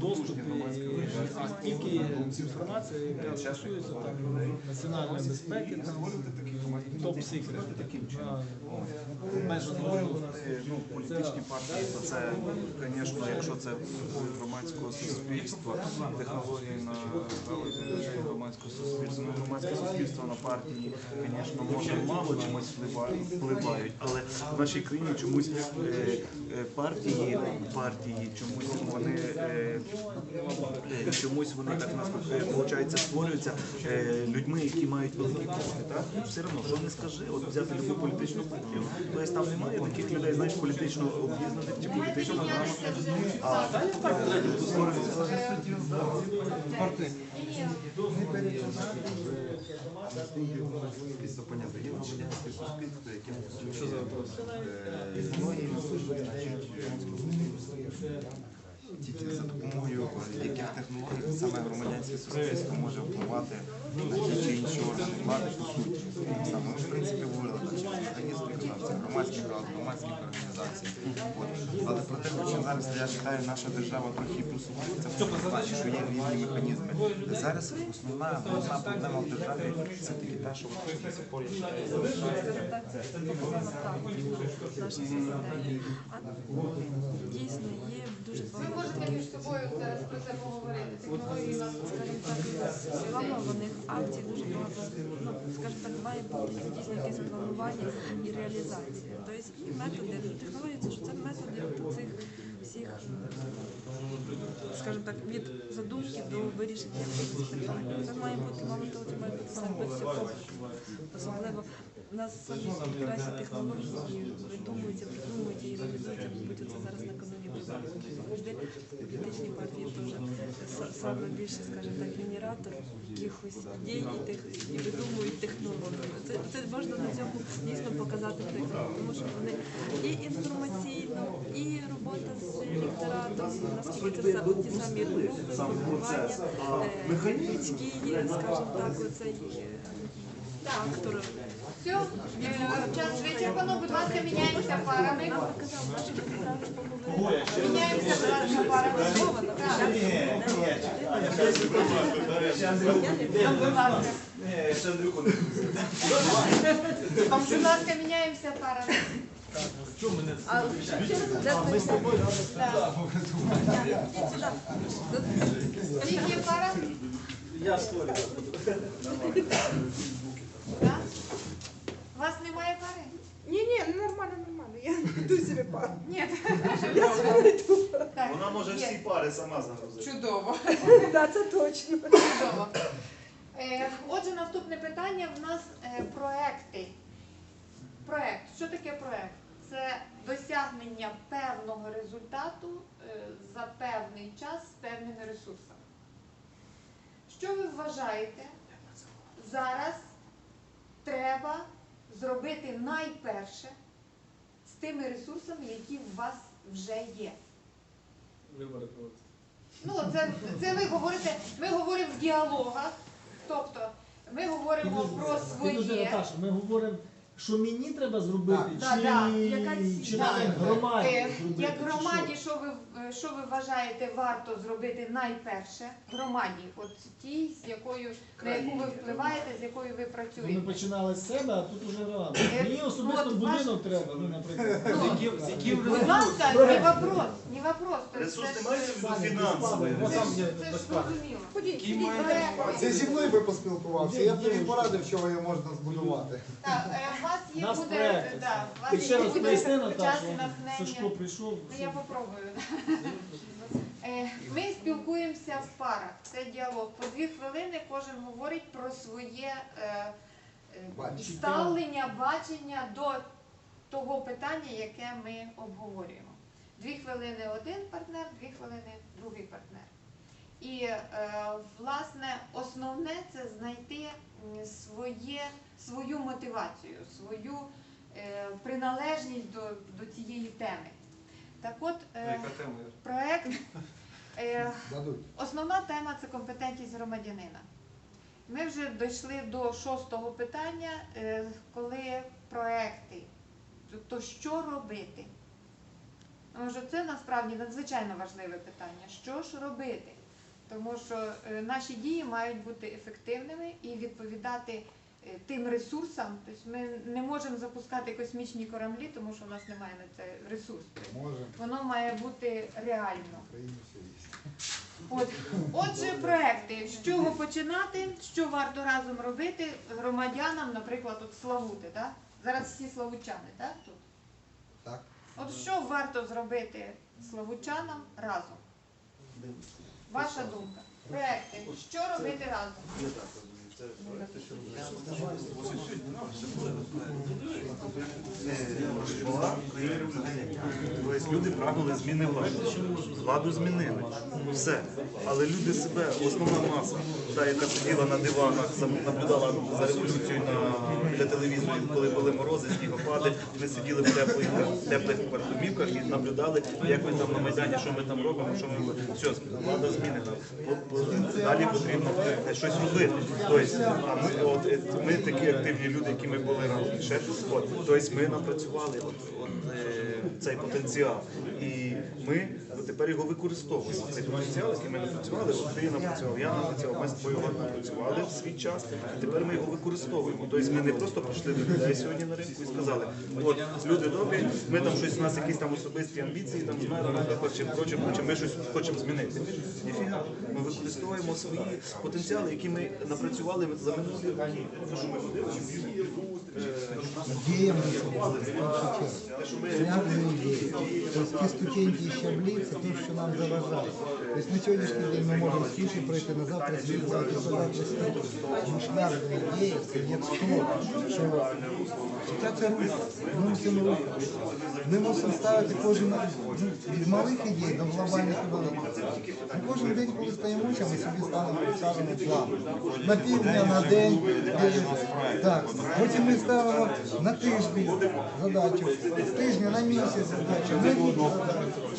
доступі, і тільки інформація, яка стосується національної безпеки, топ секрет. Можливо, ну, політичні партії, то це, звісно, якщо це громадського суспільства, технології на громадського суспільства. Ну, громадське суспільство на партії, звісно, може мало чимось впливають, але в нашій країні чомусь е, партії, партії чомусь вони е, е, чомусь вони так у нас виходить, створюються е, людьми, які мають великі кошти. Так? Все одно, що не скажи, от взяти любу політичну партію, тобто там немає таких людей, знаєш, політично об'єднаних чи політично грамотних. А є громадянське суспільство, яке тільки за допомогою е, яких технологій саме громадянське суспільство може впливати суті. Ми, в принципі, говорили що громадських громадських організацій. Але про те, що зараз я вважаю, наша держава трохи просувається цьому що є різні механізми. Зараз основна головна проблема в державі це таки те, що до сих залишається. Це дійсно є Ви можете між собою зараз про це поговорити. Технології так, планованих акцій дуже багато, ну, скажімо так, має бути дійсно якесь планування і реалізація. Тобто і методи, технології це ж це методи цих всіх, скажімо так, від задумки до вирішення якогось питання. Це має бути, мабуть, того, це має бути все Особливо у нас самі кращі технології видумуються, придумуються і реалізуються, мабуть, це зараз на виборів. Завжди політичні партії теж са- саме більше, скажімо так, генератор якихось ідей і, тех, і видумують технології. Це, це можна на цьому дійсно показати приклад, тому що вони і інформаційно, і робота з електоратом, наскільки це все ті самі групи, формування, е, людські, скажімо так, оцей е, фактор. все, е, час вичерпано, будь ласка, міняємося парами. Нам показав наші депутати поговорили. Міняємося, будь ласка, парами. Так. Будь ласка. Будь ласка, міняємося парами. А ми з тобою Скільки є пара? Я створюю. У вас немає пари? Ні, ні, ну, нормально, нормально. Я йду собі пару. Ні. Так, Вона може є. всі пари сама загрузити. Чудово. Так, це точно. Чудово. Е, Отже, наступне питання в нас е, проекти. Проект. Що таке проект? Це досягнення певного результату е, за певний час з певними ресурсами. Що ви вважаєте? Зараз треба зробити найперше з тими ресурсами, які у вас вже є. Вибори. Ну, це, це ви говорите, ми говоримо в діалогах, тобто ми говоримо про своє. Наташа, ми говоримо, що мені треба зробити, Так, чи, так, яка ціль? чи Так. нам громаді Е, зробити, Як чи громаді, що ви, що ви вважаєте варто зробити найперше громаді, от тій, з якою на яку ви впливаєте, з якою ви що? Ми починали з себе, а тут уже рано. Е, Мені особисто от будинок треба, ну, наприклад. Ну, будь ласка, не вопрос, не вопрос. Тобто Ресурс це не ж- мається в виду фінансовий. Ну, Це там ж є це ж безплатно. зрозуміло. Ходіть, ходіть. мають. Це зі мною би поспілкувався, я б тобі порадив, що його можна збудувати. Так, е, у вас є Нас буде, проект. да, у вас Ти є ще раз буде поясни, час Наташа, і натхнення. Сашко прийшов. Ну, я попробую. Е, Ми спілкуємося в парах. Це діалог. По дві хвилини кожен говорить про своє е, е, ставлення, бачення до того питання, яке ми обговорюємо. Дві хвилини один партнер, дві хвилини другий партнер. І власне основне це знайти своє, свою мотивацію, свою приналежність до, до цієї теми. Так от, е, проект, е, основна тема це компетентність громадянина. Ми вже дійшли до шостого питання, е, коли проекти. То що робити? Тому що це насправді надзвичайно важливе питання. Що ж робити? Тому що наші дії мають бути ефективними і відповідати тим ресурсам. Тобто ми не можемо запускати космічні кораблі, тому що у нас немає на це ресурсу. Воно має бути реально. От, отже, проекти, з чого починати, що варто разом робити громадянам, наприклад, от Славути, так? Зараз всі славучани, так? Тут? Так. От що варто зробити славучанам разом? Ваша думка. Проекти. Що робити разом? Люди прагнули зміни влади. Владу змінили. Все. Але люди себе, основна маса, та, яка сиділа на диванах, наблюдала за революцією на, біля телевізору, коли були морози, снігопади, ми сиділи в теплих, теплих домівках і наблюдали, як ми там на Майдані, що ми там робимо, що ми все, влада змінена. Далі потрібно щось робити. Тобто, ми, от, е, ми такі активні люди, які ми були раніше. От, тобто ми напрацювали от, от, е, цей потенціал. І ми от тепер його використовуємо. Цей потенціал, який ми напрацювали, от ти напрацював, я напрацював, ми з тобою напрацювали в свій час, і тепер ми його використовуємо. Тобто ми не просто прийшли до людей сьогодні на ринку і сказали, от люди добрі, ми там щось, у нас якісь там особисті амбіції, там з мером, чи прочим, прочим, ми щось хочемо змінити. Ніфіга. Ми використовуємо свої потенціали, які ми напрацювали за минулі роки. Те, ходили, Діємо реальні ідеї. Тобто ті ступеньки і щаблі це те, що нам заважає. Тобто на сьогоднішній день ми можемо скільки пройти на завтра, скільки завтра завтра. Ну шлях до ідеї це є то, життя це. Ми мусимо ставити кожен ну, від малих ідей до глобальних і великих. Ми кожен день, коли стоїмося, ми собі ставимо ставимо план. На півдня, на день. Так. Потім ми ставимо на тиждень задачу, тижня на місяць задачу, на рік задачу.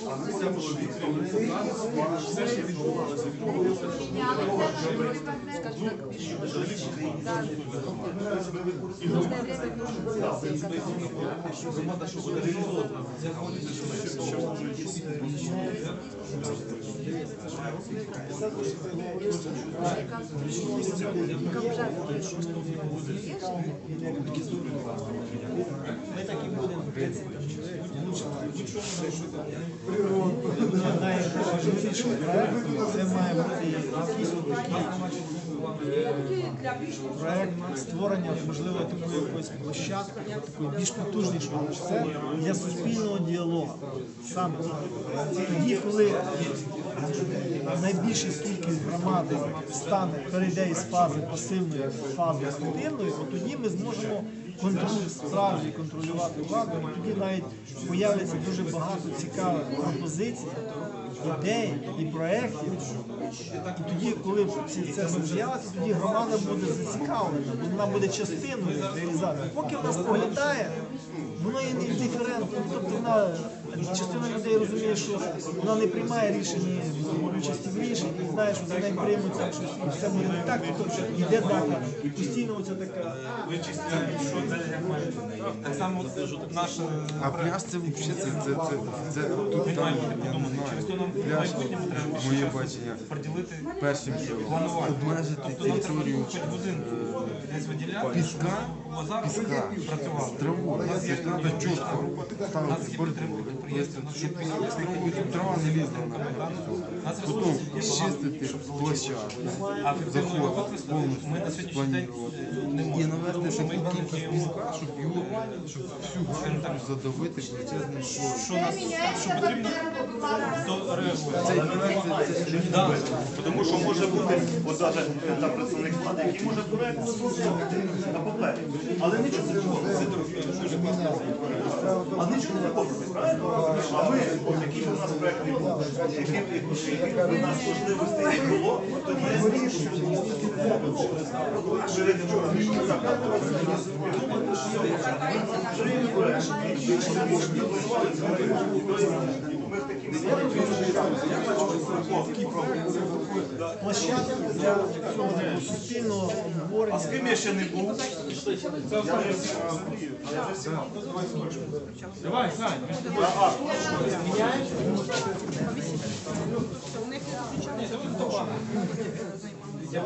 Ми так і будемо. Проект це має бути якийсь проект створення, можливо, такої якоїсь площадки, такої більш потужнішої, ніж це, для суспільного діалогу. Саме тоді, коли найбільша кількість громади стане, перейде із фази пасивної в фазу активної, от тоді ми зможемо контролю, справді контролювати владу, тоді навіть появляться дуже багато цікавих пропозицій, ідей і проєктів. І тоді, коли це з'явиться, тоді громада буде зацікавлена, вона буде частиною реалізації. Поки вона споглядає, воно є індиферентно. Тобто вона частина людей розуміє, що вона не приймає рішення участі в рішенні, і знає, що за неї приймуть там щось, і все буде не так. Тобто йде далі. І постійно оця така. Так само наша А пляж це взагалі це, це, це, це тут там, я не знаю, пляж, моє бачення, приділити першим ділом обмежити територію десь виділяти, піска, піска, з травою. Це треба чітко ставити бордюр, щоб трава не лізла на Потім чистити площадку, А заход повністю спланувати. І навести таку кількість піска, щоб його, щоб всю гавань задавити величезним шором. що нас влада. то реагує. Тому що може бути, от даже там представник влади, який може проект на папері, але нічого не робить. А нічого не робить, правильно? А ми, який у нас проект не був, який у нас можливостей не було, то вирішую. Перед вчора ми ж Ми в такій площадку для цього такого суспільного обговорення. З ким я ще не був? Давай, Сань. Да, ще раз міняється, будь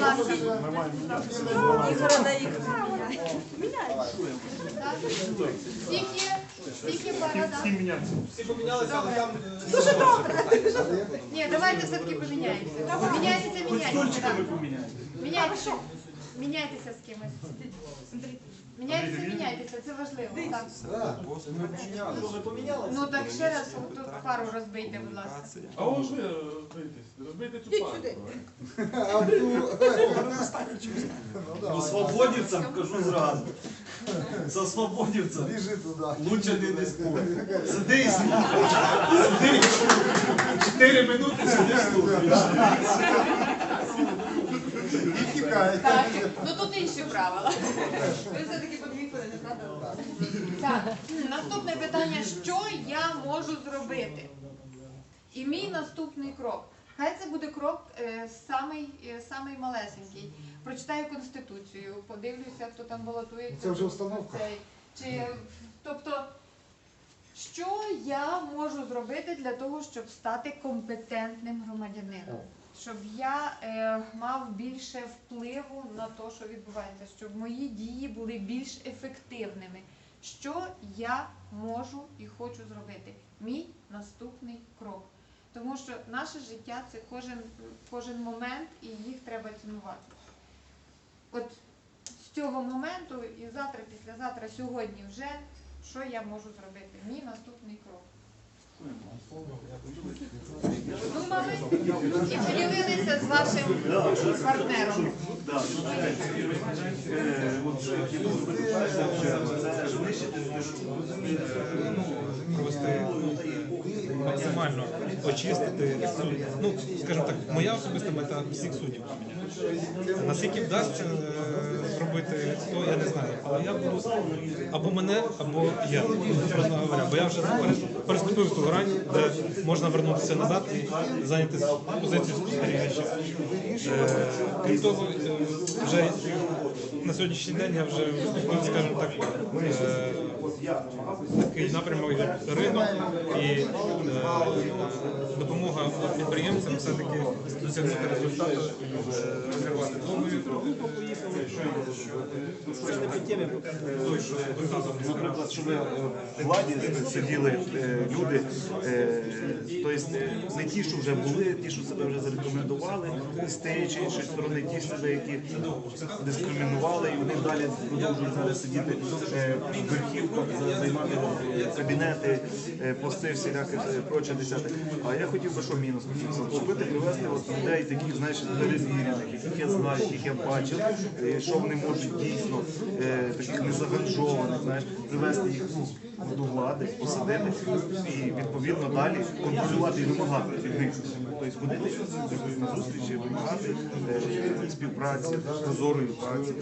ласка. Ігора на ігра. Скільки, скільки пара. Ні, давайте все-таки поміняємося. Міняйтеся. Міняйтеся. Міняйтеся з кимось. Міняйтеся, міняйтеся, це важливо. Так. Ну так ще раз тут пару розбийте, будь ласка. А ось ви розбийтесь, розбийте цю пару. Ну, свободівцям кажу зразу. За свободівцем Біжи туди. лучше не не спорь. Сиди і слухай. Сиди. Чотири минути сиди слухай. І тікає. Так, тут інші правила. Ви все-таки по дві хвилини, правда? Так, наступне питання, що я можу зробити? І мій наступний крок. Хай це буде крок е, самий, е, самий малесенький. Прочитаю Конституцію, подивлюся, хто там балотується. Це вже установка. Цей. Чи, тобто, що я можу зробити для того, щоб стати компетентним громадянином? Щоб я е, мав більше впливу на те, що відбувається, щоб мої дії були більш ефективними. Що я можу і хочу зробити? Мій наступний крок. Тому що наше життя це кожен, кожен момент, і їх треба цінувати. От з цього моменту і завтра, післязавтра, сьогодні вже, що я можу зробити? Мій наступний крок. Думали і поділилися з вашим партнером. максимально очистити суд. Ну, скажімо так, моя особиста мета всіх суддів. Наскільки вдасться е, зробити, то я не знаю. Але я буду або мене, або я, чесно говоря. Бо я вже переступив ту грань, де можна вернутися назад і зайняти позицію спостерігача. Е, Крім того, е, вже на сьогоднішній день я вже вступив, скажімо так, такий напрямок як ринок і е, допомога підприємцям все-таки досягнути результату, е, розірвати. Не по що доказав Наприклад, щоб е, в владі сиділи е, люди, е, тобто не ті, що вже були, ті, що себе вже зарекомендували з тієї чи іншої сторони, ті себе, які дискримінували, і вони далі продовжують зараз сидіти е, в верхівках, за- займати е, кабінети, е, пости всіляких е, проче десяте. А я хотів би, що мінус хотів зробити, привести от людей таких, знаєш, перевірених, яких я знаю, яких я бачив, що вони можуть дійсно таких незаганжованих, знаєш, привести їх ну, до влади, посадити і відповідно далі контролювати і вимагати від них. Тобто ходити на зустрічі, вимагати співпраці, прозорої праці.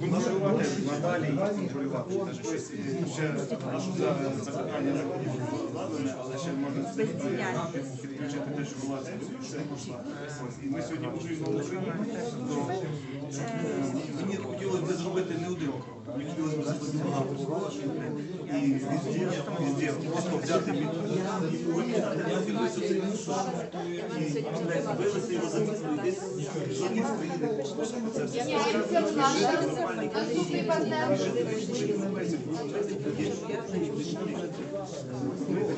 Контролювати надалі і контролювати. Ще наше запитання закладене, але ще можна підключити те, що була пішла. І ми сьогодні воюємо в Мені хотілося б зробити не один крок. Мені хотілося б зробити багато кроків. І везде, везде просто взяти від і вивести його за місто і десь захід країни. Міняємося, будь ласка.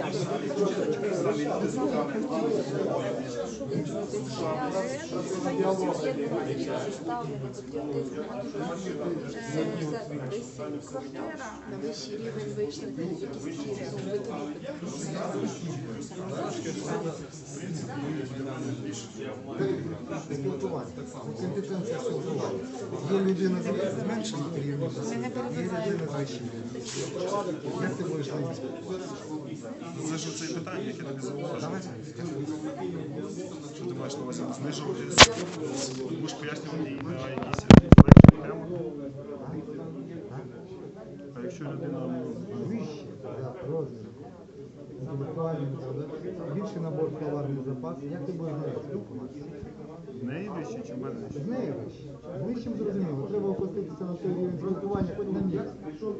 Наступний партнер. На вищий рівень вийшли Спілкування. Компетенція спілкування. Є людина з меншим рівнем, є людина з. Як ти будеш з спілкуватися? Це ж це питання, яке тобі зауважили. Що ти маєш на увазі? Знижувати, будеш пояснювати їй на якісь легкі теми. А якщо людина більший набор словарний запас. Як ти будеш спілкуватися? В неї вище чи в мене вище? З нею вище. З вищим зрозуміло. Треба опуститися на той рівень спілкування, хоч на місць.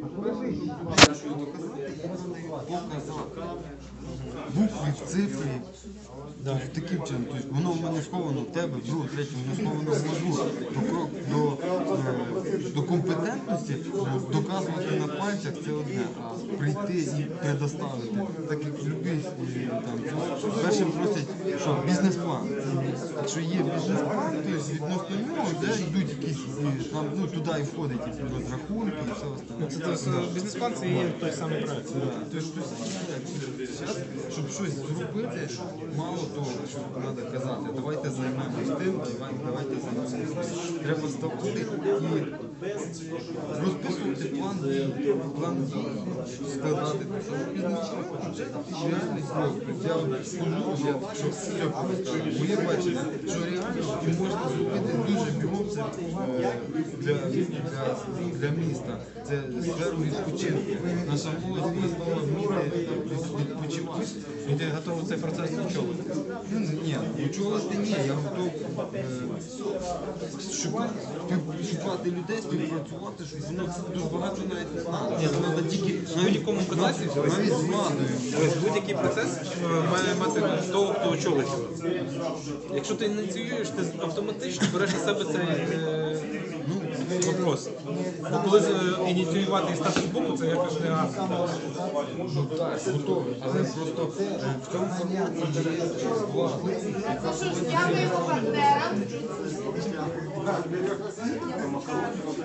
А коли вище? букви в цифрі. Тобто таким чином, тобто воно в мене сховано в тебе, в другу, в третьому, воно сховано в мозгу. До, крок, до, е, до компетентності е, доказувати на пальцях це одне, а прийти і предоставити. Так як любий е, там, першим просять, що бізнес-план. Якщо є бізнес-план, то відносно нього де йдуть якісь там, ну туди і входять якісь розрахунки і все остальне. Це, тобто, бізнес-план це є той самий проект. Тобто, зараз, щоб щось зробити, мало того, що треба казати, давайте займемось тим, давайте займемось. тим. Треба ставати і розписувати план план складати. Моє бачення, що реально можна зробити дуже бігом е, для, міста. Це сферу відпочинку. Наша молодь перестала вміти відпочивати. Ти готовий цей процес очолити. Ну, ні, очолити ні, я готов е, шукати людей, співпрацювати, щоб воно дуже багато навіть не знало. Ні, треба тільки В навіть, будь-якому виконавці навіть з владою. Тобто будь-який процес має мати того, хто очолить його. Якщо ти ініціюєш, ти автоматично береш на себе цей е, ну, вопрос. Бо коли е, ініціювати і стати з боку, це якось не гарно. Ну так, готовий, але просто е, в цьому форматі є влада. Ну що ж, дякуємо партнерам.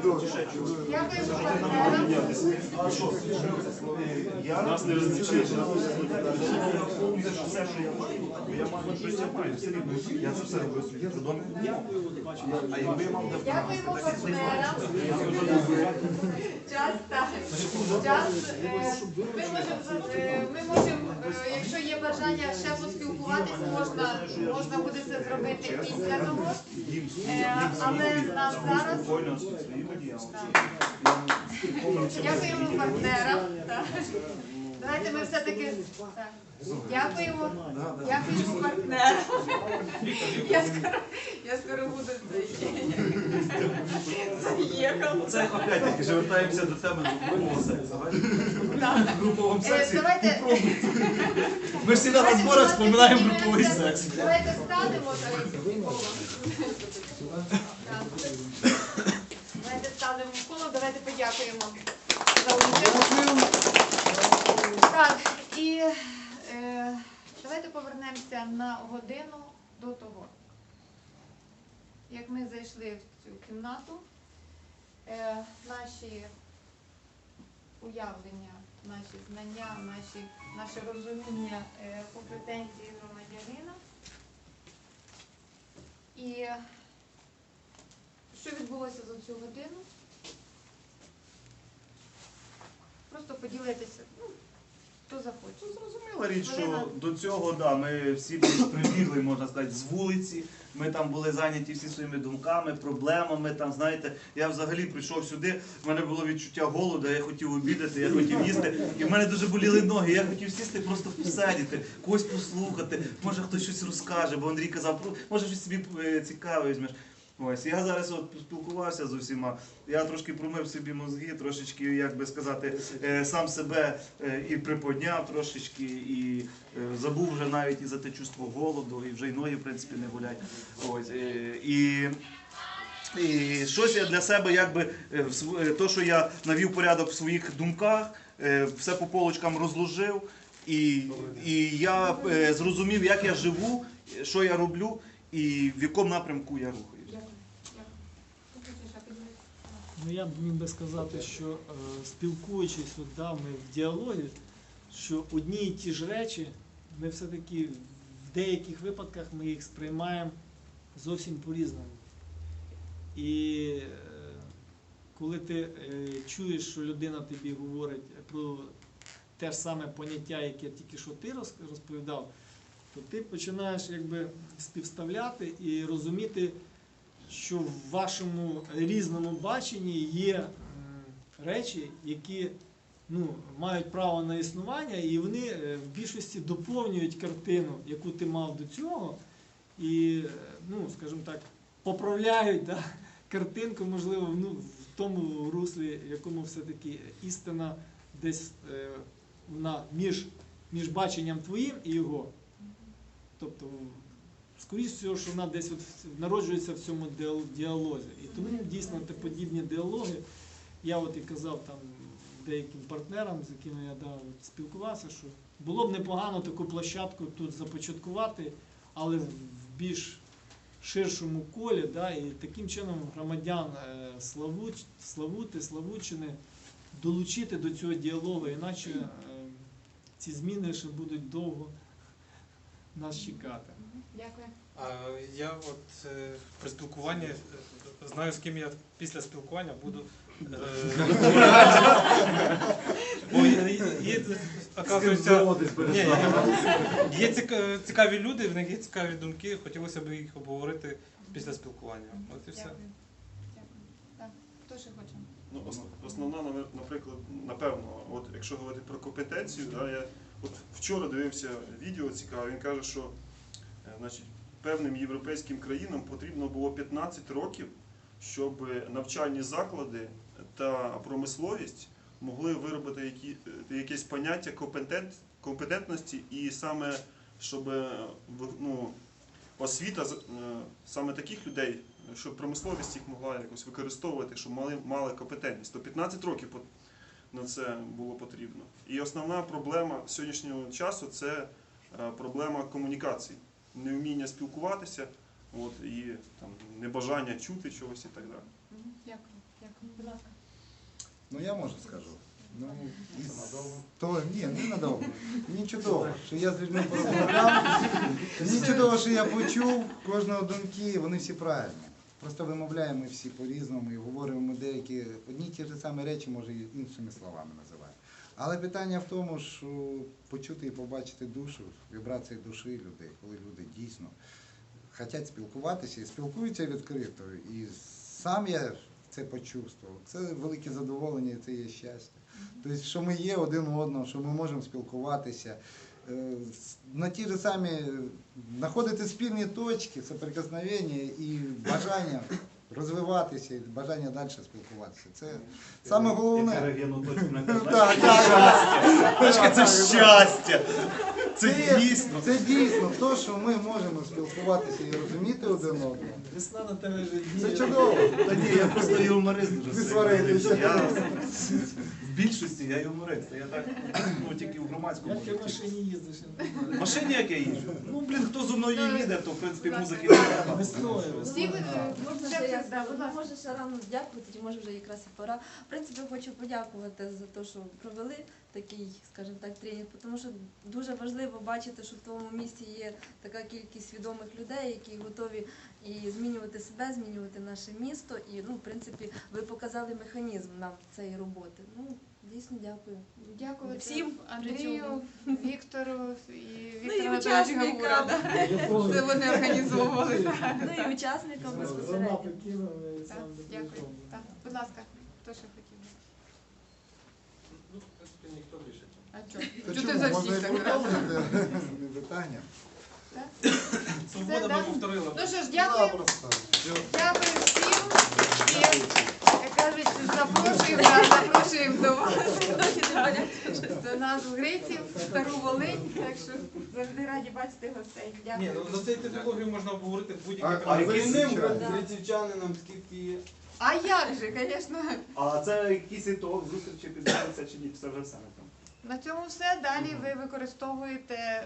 Партнерам. Нас не я маю, я маю я маю, все рівно. Я це я Ми можемо, е, е, якщо є бажання ще поспілкуватись, можна, можна буде це зробити після того. Е, Але на зараз. Дякуємо партнерам. Давайте ми все-таки. так. Дякуємо. Дякуємо партнерам. Я скоро, я скоро буду. Заїхав. Це опять-таки вертаємося до тебе групового сексу. Груповому Е, сексі. Ми всі на зборах вспоминаємо груповий секс. Давайте станемо так. Так. Давайте станемо в коло, давайте подякуємо за участь. Так, і е, давайте повернемося на годину до того. Як ми зайшли в цю кімнату, е, наші уявлення, наші знання, наші, наше розуміння е, компетенції громадянина. І що відбулося за цю годину? Просто поділитися, ну, хто захоче. Зрозуміла річ, що до цього да, ми всі прибігли, можна сказати, з вулиці. Ми там були зайняті всі своїми думками, проблемами. Там, знаєте, я взагалі прийшов сюди, в мене було відчуття голоду, я хотів обідати, я хотів їсти. І в мене дуже боліли ноги. Я хотів сісти, просто посидіти, когось послухати. Може хтось щось розкаже, бо Андрій казав, може щось собі е, цікаве візьмеш. Ось я зараз от спілкувався з усіма. Я трошки промив собі мозги, трошечки, як би сказати, е, сам себе е, і приподняв трошечки, і е, забув вже навіть і за те чувство голоду, і вже й ноги, в принципі, не болять. Ось і. І щось я для себе, якби то, що я навів порядок в своїх думках, все по полочкам розложив, і, і я зрозумів, як я живу, що я роблю, і в якому напрямку я рухаюся. Дякую. Дякую. Хто хоче ще поділитися? Ну я б міг би сказати, що е, спілкуючись от, да, ми в діалогі, що одні і ті ж речі, ми все-таки в деяких випадках ми їх сприймаємо зовсім по-різному. І е, коли ти е, чуєш, що людина тобі говорить про те ж саме поняття, яке тільки що ти розповідав, то ти починаєш якби співставляти і розуміти, що в вашому різному баченні є речі, які ну, мають право на існування, і вони е, в більшості доповнюють картину, яку ти мав до цього, і, е, ну, скажімо так, поправляють да, картинку, можливо, ну, в тому руслі, в якому все-таки істина десь е, вона між, між баченням твоїм і його. Тобто, скоріш всього, що вона десь от народжується в цьому діалозі. І тому дійсно подібні діалоги, я от і казав там деяким партнерам, з якими я да, спілкувався, що було б непогано таку площадку тут започаткувати, але в більш ширшому колі, да, і таким чином громадян е, Славути, Славутчини долучити до цього діалогу, іначе е, ці зміни ще будуть довго нас чекати. Дякую. А я от е, при спілкуванні е, знаю, з ким я після спілкування буду. е, Бо є, є, оказується, ні, є, є ціка- цікаві люди, в них є цікаві думки, хотілося б їх обговорити після спілкування. От і все. Дякую. Дякую. Так, хто ще хоче? Ну, ос- основна, наприклад, напевно, от якщо говорити про компетенцію, да, я от вчора дивився відео цікаве, він каже, що значить, певним європейським країнам потрібно було 15 років, щоб навчальні заклади та промисловість могли виробити які, якесь поняття компетент, компетентності і саме щоб е, ну, освіта е, саме таких людей, щоб промисловість їх могла якось використовувати, щоб мали, мали компетентність. То 15 років на це було потрібно. І основна проблема сьогоднішнього часу це е, проблема комунікації, невміння спілкуватися, от, і там, небажання чути чогось і так далі. Дякую. Дякую. Будь ласка. Ну я можу скажу. Ну, того, ні, не надовго. Мені чудово, що я з людьми порозмовляв. Мені чудово, що я почув кожного думки, вони всі правильні. Просто вимовляємо всі по-різному і говоримо деякі одні ті ж самі речі, може, іншими словами називаємо. Але питання в тому, що почути і побачити душу, вібрації душі людей, коли люди дійсно хочуть спілкуватися і спілкуються відкрито. І сам я це почувствував. Це велике задоволення, і це є щастя. Тобто, що ми є один у одного, що ми можемо спілкуватися. Е, На ті ж самі знаходити спільні точки, соприкосновення і бажання розвиватися, і бажання далі спілкуватися. Це саме головне. Так, так. Це щастя. Це дійсно. Це дійсно те, що ми можемо спілкуватися і розуміти один одного. Весна на тебе вже Це чудово. Та ні, я просто юморист дуже Не сильний. Я в більшості я юморист. Я так ну, тільки в громадському. Як ти в машині їздиш? Машині як я їжджу. Ну, блін, хто зо мною їде, то в принципі музики не треба. Весною. Всі ви Можна ще я да, будь ласка. може ще рано дякувати, чи може вже якраз і пора. В принципі, хочу подякувати за те, що провели такий, скажімо так, тренінг, тому що дуже важливо бачити, що в твоєму місті є така кількість свідомих людей, які готові і змінювати себе, змінювати наше місто. І ну, в принципі, ви показали механізм нам цієї роботи. Ну, дійсно дякую. Дякую Всім Андрію, Віктору і Ну Віктору Анатолійовичу учасникам, Це вони організовували. ну і учасникам Вона безпосередньо. Так, Дякую. Так, Будь ласка, хто ще хотів? Ну, в принципі, ніхто більше. А чого? Чого ти за всіх так раз? питання. Свобода повторила. Ну що ж, дякую. Дякую всім. І, як кажуть, запрошуємо, да, запрошуємо до вас. До нас в Гриців, в Стару Волинь. Так що завжди раді бачити гостей. Ні, Дякую. ну за цією технологією можна обговорити А- будь-які а ви звичайно. Грицівчанинам скільки А як же, звісно. А це якісь ітог зустрічі підбирається чи ні? Це вже все на тому. На цьому все. Далі ви використовуєте, е,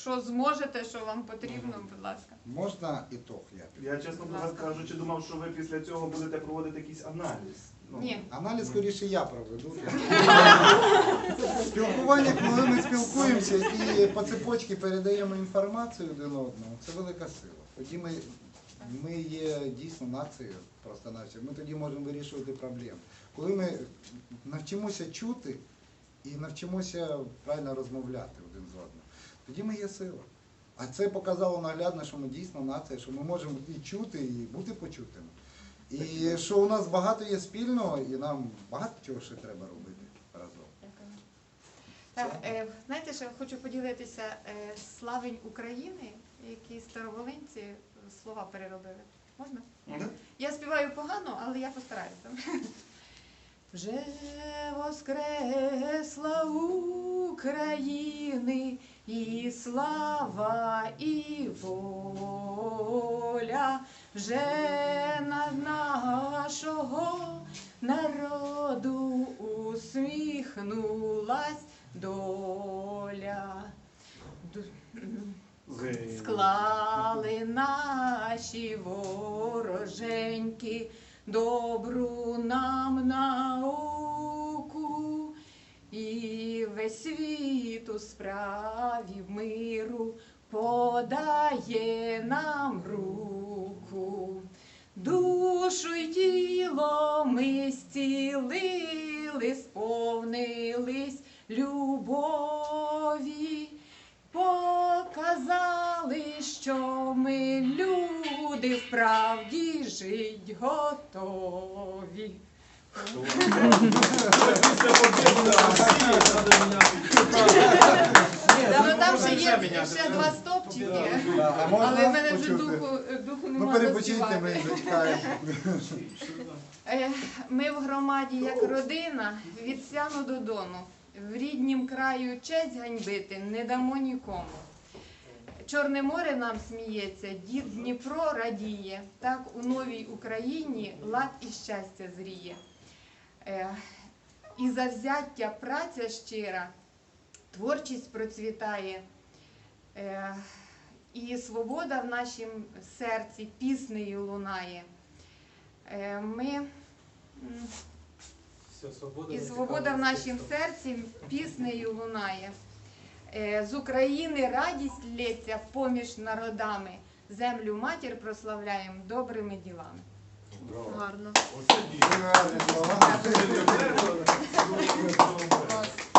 що зможете, що вам потрібно, будь ласка. Можна ітог я? Я чесно кажучи, думав, що ви після цього будете проводити якийсь аналіз. Ну, Ні. Аналіз скоріше я проведу. Спілкування, коли ми спілкуємося і по цепочці передаємо інформацію один одному, це велика сила. Тоді ми, ми є дійсно нацією просто нацією. Ми тоді можемо вирішувати проблеми. Коли ми навчимося чути і навчимося правильно розмовляти один з одним, тоді ми є сила. А це показало наглядно, що ми дійсно нація, що ми можемо і чути, і бути почутими. І що у нас багато є спільного, і нам багато чого ще треба робити разом. Так, е, знаєте, що я хочу поділитися е, славень України, які староволинці слова переробили. Можна? Да? Я співаю погано, але я постараюся. Вже воскресла України і слава, і воля, вже над нашого народу усміхнулась доля. Склали наші вороженьки добру нам науку, і весь світ у справі миру подає нам руку. Душу й тіло ми зцілили, сповнились любові. Показали, що ми люди вправді жить готові. Там ще є ще два стопчики, А але в мене вже духу, духу Ну немає перепочиньте, ми зачекаємо. Е, Ми в громаді як родина від сяну до дону. В ріднім краю честь ганьбити не дамо нікому. Чорне море нам сміється, дід Дніпро радіє. Так у новій Україні лад і щастя зріє. Е, І завзяття праця щира, творчість процвітає. Е, І свобода в нашім серці піснею лунає. Е, Ми і свобода в нашім серці піснею лунає. Е, З України радість лється поміж народами. Землю матір прославляємо добрими ділами. Гарно.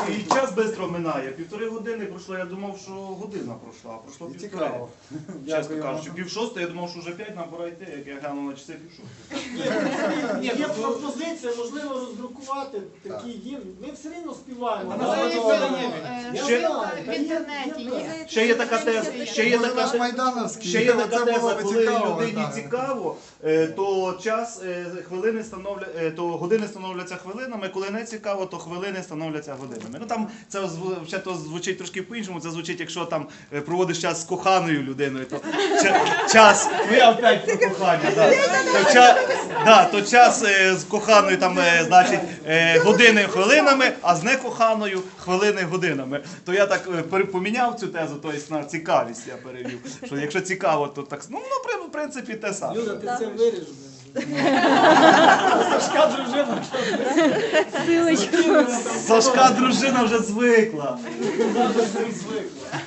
І час швидко минає. Півтори години пройшло, я думав, що година пройшла, а пройшло І півтори. цікаво. Чесно Дякую вам. кажучи, пів шостої, я думав, що вже п'ять, нам пора йти, як я глянув на часи пів шостої. Є пропозиція, можливо, роздрукувати такий гімн. Ми все рівно співаємо. А Але це- Е, Я Ще- В та є- інтернеті є є. Ще є така теза, ще є Може, така наш Майдановський, Ще є така це теза, було б коли цікаво, людині так. цікаво, е, то час е, хвилини становля, е, то години становляться хвилинами. Коли не цікаво, то хвилини становляться годинами. Ну там це ще то звучить трошки по-іншому. Це звучить, якщо там е, проводиш час з коханою людиною, то час. Ну я опять про кохання. Да. То, ча, да, то час е, з коханою там е, значить години хвилинами, а з некоханою хвилини годинами. То я так поміняв цю тезу, тобто на цікавість я перевів. Що якщо цікаво, то так ну, ну в принципі те саме. Люда, ти це виріж. Сашка дружина. Сашка дружина вже звикла. Завжди звикла.